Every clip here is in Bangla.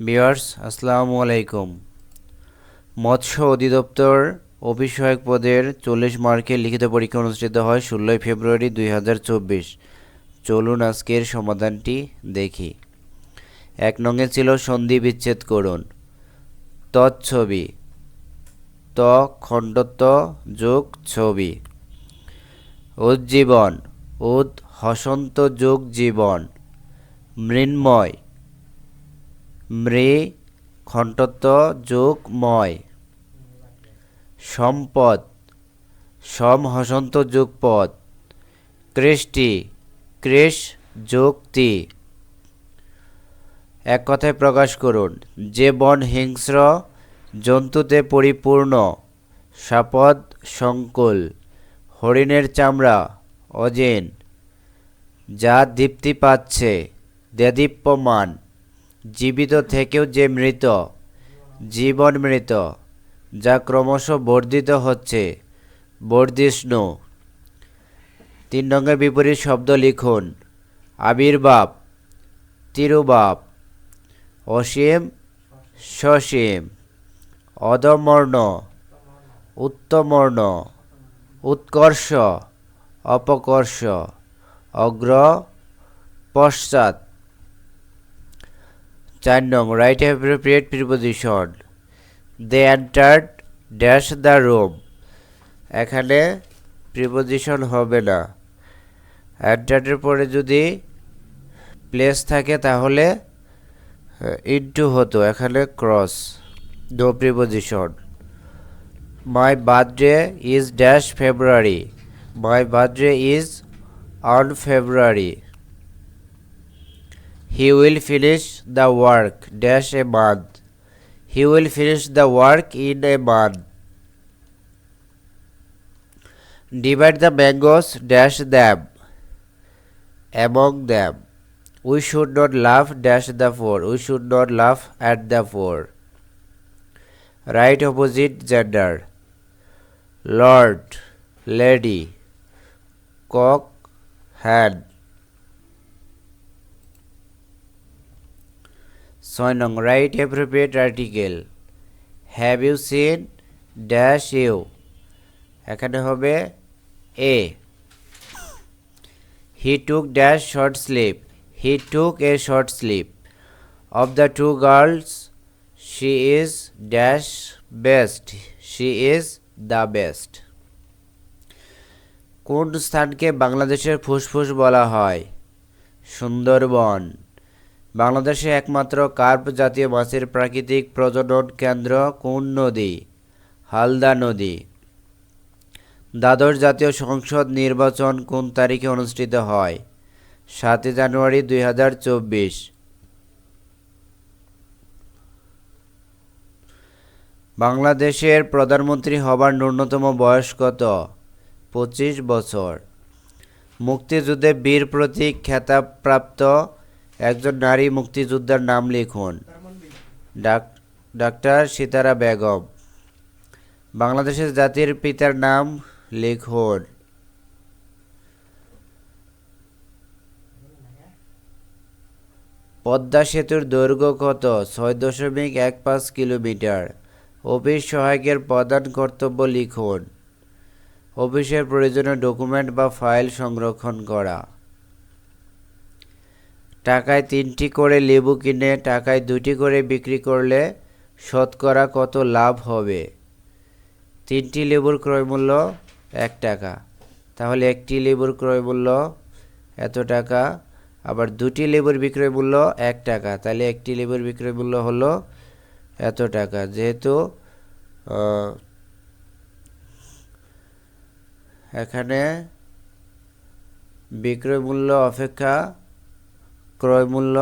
বিয়ার্স আসসালামু আলাইকুম। মৎস্য অধিদপ্তর সহায়ক পদের চল্লিশ মার্কের লিখিত পরীক্ষা অনুষ্ঠিত হয় ষোলোই ফেব্রুয়ারি দুই হাজার চব্বিশ। চলুন আজকের সমাধানটি দেখি। এক নঙ্গে ছিল সন্ধি বিচ্ছেদ করুন। তৎছবি। ত খণ্ডত্ব যোগ ছবি। উজ্জীবন। উদ হসন্ত যোগ জীবন। মৃন্ময়। মৃ, খণ্ডত্ব, যোগ, ময়। সম্পদ সম হসন্ত যোগ পদ কৃষ্টি, কৃষ যোগ তি এক কথায় প্রকাশ করুন, যে বন হিংস্র, জন্তুতে পরিপূর্ণ, সাপদ, সংকুল, হরিণের চামড়া, অজেন। যা দীপ্তি পাচ্ছে, দেদীপ্যমান। জীবিত থেকেও যে মৃত, জীবন মৃত, যা ক্রমশ বর্ধিত হচ্ছে, বর্ধিষ্ণু। তিন রঙের বিপরীত শব্দ লিখুন, আবির্ভাব তিরুবাব অসীম, সসীম, অদমর্ণ, উত্তমর্ণ, উৎকর্ষ, অপকর্ষ, অগ্র, পশ্চাৎ। চার নং write appropriate preposition they entered dash the room এখানে প্রিপোজিশন হবে না। এন্টার্ডের পরে যদি প্লেস থাকে তাহলে ইনটু হতো। এখানে cross no preposition my birthday is dash February my birthday is on February He will finish the work dash a month. He will finish the work in a month. Divide the mangoes dash them among them. We should not laugh dash the four. We should not laugh at the four. Right opposite gender. Lord, lady, cock, hand. ছয় নং write appropriate article have you seen dash you এখানে হবে a he took dash short slip he took a short slip of the two girls she is dash best she is the best কোন স্থানকে বাংলাদেশের ফুসফুস বলা হয়? সুন্দরবন। বাংলাদেশে একমাত্র কার্প জাতীয় মাছের প্রাকৃতিক প্রজনন কেন্দ্র কোন নদী? হালদা নদী। দ্বাদশ জাতীয় সংসদ নির্বাচন কোন তারিখে অনুষ্ঠিত হয়? সাতই জানুয়ারি দুই হাজার চব্বিশ। বাংলাদেশের প্রধানমন্ত্রী হবার ন্যূনতম বয়স কত? পঁচিশ বছর। মুক্তিযুদ্ধে বীর প্রতীক খেতাবপ্রাপ্ত একজন নারী মুক্তিযোদ্ধার নাম লিখুন। ডাক- ডাক্তার সীতারা বেগম। বাংলাদেশের জাতির পিতার নাম লিখুন। পদ্মা সেতুর দৈর্ঘ্য কত? ছয় দশমিক এক পাঁচ কিলোমিটার। অফিস সহায়কের প্রধান কর্তব্য লিখুন। অফিসের প্রয়োজনীয় ডকুমেন্ট বা ফাইল সংরক্ষণ করা। টাকায় তিনটি করে লেবু কিনে, টাকায় দুটি করে বিক্রি করলে শতকরা কত লাভ হবে? তিনটি লেবুর ক্রয়মূল্য এক টাকা। তাহলে একটি লেবুর ক্রয়মূল্য এত টাকা, আবার দুটি লেবুর বিক্রয় মূল্য এক টাকা। তাহলে একটি লেবুর বিক্রয় মূল্য হলো এত টাকা। যেহেতু এখানে বিক্রয় মূল্য অপেক্ষা ক্রয় মূল্য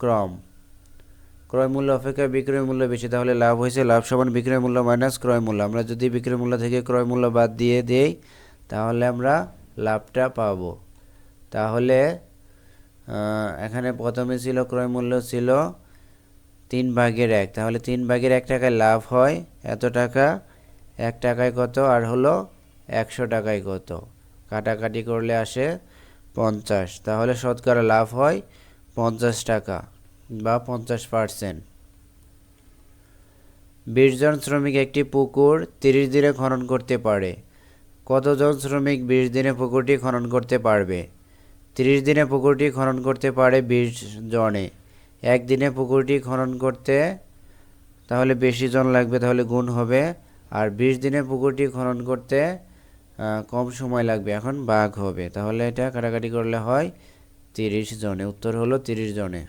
ক্রম। ক্রয় মূল্য অপেক্ষা বিক্রয় মূল্য বেশি, তাহলে লাভ হয়েছে লাভ সমান বিক্রয় মূল্য মাইনাস ক্রয় মূল্য। আমরা যদি বিক্রয় মূল্য থেকে ক্রয় মূল্য বাদ দিয়ে দেই, তাহলে আমরা লাভটা পাবো। তাহলে এখানে প্রথমে ছিল ক্রয় মূল্য ছিল তিন ভাগের এক। তাহলে তিন ভাগের এক টাকায় লাভ হয় এত টাকা, এক টাকায় কত? আর হলো একশো টাকায় কত? কাটাকাটি করলে আসে পঞ্চাশ। তাহলে শতকরা লাভ হয় পঞ্চাশ টাকা বা পঞ্চাশ পার্সেন্ট বিশ জন শ্রমিক একটি পুকুর তিরিশ দিনে খনন করতে পারে। কতজন শ্রমিক বিশ দিনে পুকুরটি খনন করতে পারবে? তিরিশ দিনে পুকুরটি খনন করতে পারে বিশ জনে। একদিনে পুকুরটি খনন করতে তাহলে বেশি জন লাগবে, তাহলে গুণ হবে। আর বিশ দিনে পুকুরটি খনন করতে কম সময় লাগবে এখন ভাগ হবে। তাহলে এটা কাটাকাটি করলে হয় তিরিশ জনে। উত্তর হলো তিরিশ জনে।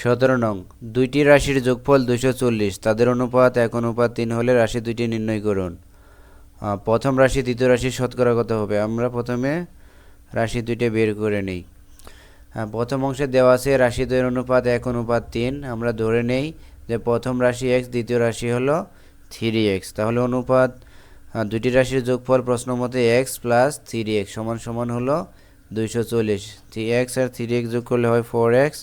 সতেরো নং। দুইটি রাশির যোগফল দুইশো চল্লিশ। তাদের অনুপাত এক, অনুপাত তিন হলে রাশি দুইটি নির্ণয় করুন। প্রথম রাশি, দ্বিতীয় রাশি শতকরা কত হবে? আমরা প্রথমে রাশি দুইটা বের করে নেই। প্রথম অংশে দেওয়া আছে রাশি দুইয়ের অনুপাত এক, অনুপাত তিন। আমরা ধরে নেই যে প্রথম রাশি এক্স দ্বিতীয় রাশি হলো থ্রি এক্স তাহলে অনুপাত দুটি রাশির যোগফল প্রশ্ন মতে এক্স প্লাস থ্রি এক্স সমান সমান হলো দুইশো চল্লিশ। থ্রি এক্স আর থ্রি এক্স যোগ করলে হয় ফোর এক্স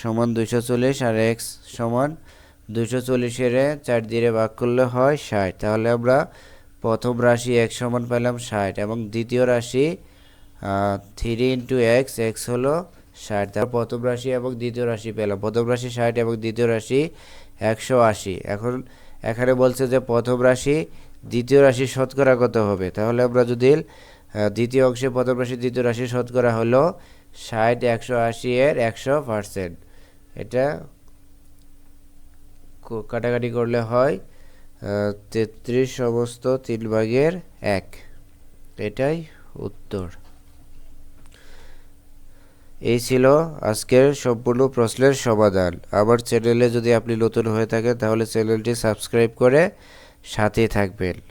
সমান দুইশো চল্লিশ আর এক্স সমান দুইশো চল্লিশের চার দিয়ে ভাগ করলে হয় ষাট। তাহলে আমরা প্রথম রাশি এক সমান পেলাম ষাট এবং দ্বিতীয় রাশি থ্রি ইন্টু এক্স এক্স হলো ষাট। তারপর প্রথম রাশি এবং দ্বিতীয় রাশি পেলাম। প্রথম রাশি ষাট এবং দ্বিতীয় রাশি একশো আশি। এখন এখানে বলছে যে প্রথম রাশি, দ্বিতীয় রাশি শতকরা কত হবে। তাহলে আমরা যদি দ্বিতীয় অংশে প্রথম রাশি, দ্বিতীয় রাশি শতকরা হলো ষাট, একশো আশি এর একশো পার্সেন্ট। এটা কাটাকাটি করলে হয় তেত্রিশ সমস্ত তিন ভাগের এক। এটাই উত্তর। এই ছিল আজকের সম্পূর্ণ প্রশ্নের সমাধান। আমার চ্যানেলে যদি আপনি নতুন হয়ে থাকেন, তাহলে চ্যানেলটি সাবস্ক্রাইব করে সাথে থাকবেন।